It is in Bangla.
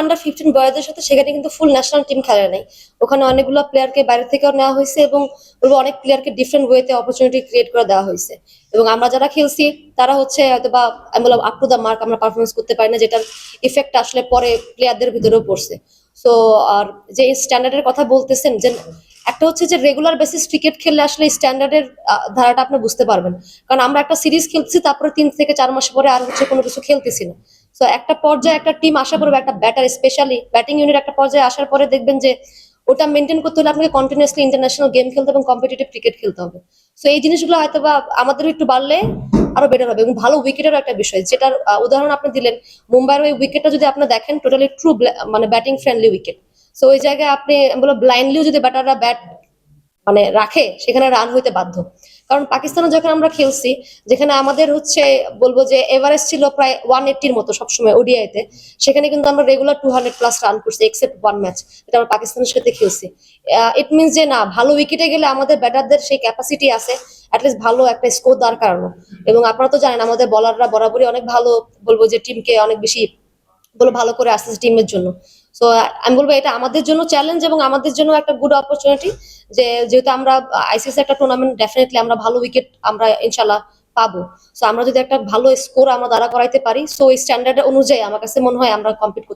আন্ডার ফিফটিন বয়সের সাথে সেখানে কিন্তু ফুল ন্যাশনাল টিম খেলে নাই। ওখানে অনেকগুলো প্লেয়ারকে বাইরে থেকেও নেওয়া হয়েছে এবং অনেক প্লেয়ারকে ডিফারেন্ট ওয়েতে অপরচুনিটি ক্রিয়েট করে দেওয়া হয়েছে। এবং আমরা যারা খেলছি, তারা হচ্ছে হয়তো বা আমি বললাম আপ টু দ্য মার্ক আমরা পারফরমেন্স করতে পারি না, যেটার ইফেক্ট আসলে পরে প্লেয়ারদের ভিতরেও পড়ছে। সো আর যে স্ট্যান্ডার্ডের কথা বলতেছেন, যে একটা হচ্ছে যে রেগুলার বেসিস ক্রিকেট খেললে আসলে স্ট্যান্ডার্ডের ধারাটা আপনি বুঝতে পারবেন। কারণ আমরা একটা সিরিজ খেলছি, তারপরে তিন থেকে চার মাস পরে আর হচ্ছে কোনো কিছু খেলতেছি না। তো একটা পর্যায়ে একটা টিম আশা করবে, একটা ব্যাটার স্পেশালি ব্যাটিং ইউনিট একটা পর্যায়ে আসার পরে দেখবেন যে ওটা মেনটেন করতে হলে আপনাকে কন্টিনিউসলি ইন্টারন্যাশনাল গেম খেলতে এবং কম্পিটিটিভ ক্রিকেট খেলতে হবে। সো এই জিনিসগুলো হয়তো বা আমাদের একটু বাড়লে আরও বেটার হবে এবং ভালো উইকেটেরও একটা বিষয়, যেটার উদাহরণ আপনি দিলেন, মুম্বাইয়ের ওই উইকেটটা যদি আপনি দেখেন টোটালি ট্রু মানে ব্যাটিং ফ্রেন্ডলি উইকেট সো ওই জায়গায় আপনি বলব ব্লাইন্ডলিও যদি ব্যাটাররা ব্যাট মানে রাখে, সেখানে রান হইতে বাধ্য। কারণ পাকিস্তানে যখন আমরা খেলছি, যেখানে আমাদের হচ্ছে বলব যে এভারেজ ছিল প্রায় ওয়ান এইটির মতো সবসময় ওডিআইতে সেখানে কিন্তু আমরা regular two hundred plus run করছি এক্সেপ্ট ওয়ান ম্যাচ এটা আমরা পাকিস্তানের সাথে খেলছি। ইট মিনস যে না, ভালো উইকেটে গেলে আমাদের ব্যাটারদের সেই ক্যাপাসিটি আছে অ্যাটলিস্ট ভালো একটা স্কোর দাঁড় কারণে। এবং আপনারা তো জানেন, আমাদের বলাররা বরাবরই অনেক ভালো বলব যে টিমকে অনেক বেশি বলে ভালো করে আসতেছে টিমের জন্য। সো আমি বলব এটা আমাদের জন্য চ্যালেঞ্জ এবং আমাদের জন্য একটা গুড অপরচুনিটি যে যেহেতু আমরা আইসিএস একটা টুর্নামেন্ট ডেফিনেটলি আমরা ভালো উইকেট আমরা ইনশাল্লাহ পাবো। সো আমরা যদি একটা ভালো স্কোর আমরা দাঁড়া করাইতে পারি সো এই স্ট্যান্ডার্ড অনুযায়ী আমার কাছে মনে হয় আমরা কমপ্লিট করতে